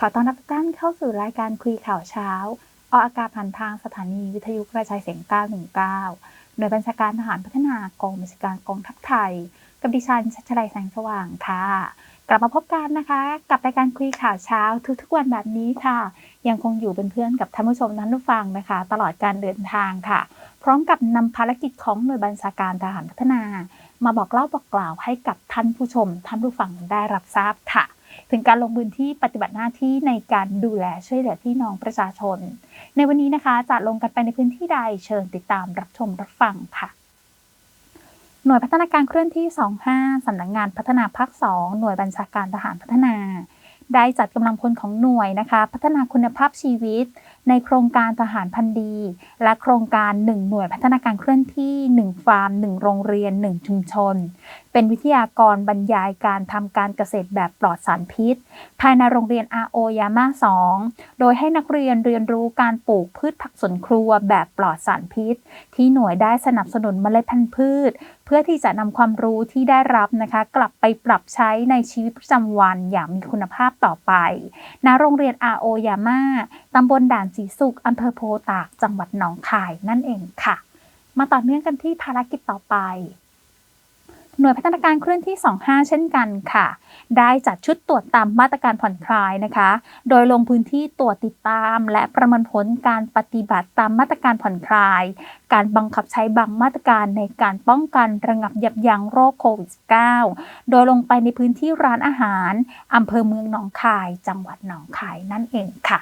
ขอต้อนรับทุกท่านเข้าสู่รายการคุยข่าวเช้า ออกอากาศผ่านทางสถานีวิทยุกระจายเสียง 919โดยบัญชาการทหารพัฒนากองบัญชาการกองทัพไทย กับดิฉันชัชลัยแสงสว่างค่ะ กลับมาพบกันนะคะ กับรายการคุยข่าวเช้าทุกๆวันแบบนี้ค่ะ ยังคงอยู่เป็นเพื่อนกับท่านผู้ชมท่านผู้ฟังนะคะ ตลอดการเดินทางค่ะ พร้อมกับนำภารกิจของหน่วยบัญชาการทหารพัฒนา มาบอกเล่าบอกกล่าวให้กับท่านผู้ชมท่านผู้ฟังได้รับทราบค่ะ ถึงการลงพื้นที่ปฏิบัติหน้าที่ในการดูแลช่วยเหลือพี่น้องประชาชน ในวันนี้นะคะจะลงกันไปในพื้นที่ใดเชิญติดตามรับชมรับฟังค่ะหน่วยพัฒนาการเคลื่อนที่ 25 สำนักงงานพัฒนาภาค 2 หน่วยบัญชาการทหารพัฒนา ได้จัดกำลังพลของหน่วยนะคะ พัฒนาคุณภาพชีวิต ในโครงการทหารพันดี และโครงการ 1 หน่วยพัฒนาการเคลื่อนที่ 1 ฟาร์ม 1 โรงเรียน 1 ชุมชน เป็นวิทยากรบรรยายการทำการเกษตรแบบปลอดสารพิษ ภายในโรงเรียน RO ยาม่า2 โดยให้นักเรียนเรียนรู้การปลูกพืชผักสวนครัวแบบปลอดสารพิษ ที่หน่วยได้สนับสนุนเมล็ดพันธุ์พืช เพื่อที่จะนำความรู้ที่ได้รับนะคะ กลับไปปรับใช้ในชีวิตประจำวันอย่างมีคุณภาพต่อไปณโรงเรียน RO ยาม่าตำบลด่านสีสุขอำเภอโพตาก จังหวัดหนองคายนั่นเองค่ะ มาต่อเนื่องกันที่ภารกิจต่อไป หน่วยพัฒนาการเคลื่อนที่ 25 เช่นกันค่ะ ได้จัดชุดตรวจตามมาตรการผ่อนคลายนะคะ โดยลงพื้นที่ตรวจติดตาม และประเมินผลการปฏิบัติตามมาตรการผ่อนคลาย การบังคับใช้บางมาตรการในการป้องกันระงับยับยั้งโรคโควิด -19 โดยลงไปในพื้นที่ร้านอาหารอำเภอเมืองหนองคาย จังหวัดหนองคายนั่นเองค่ะ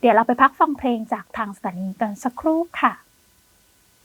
เดี๋ยวเราไปพักฟังเพลงจากทางสถานีกันสักครู่ค่ะ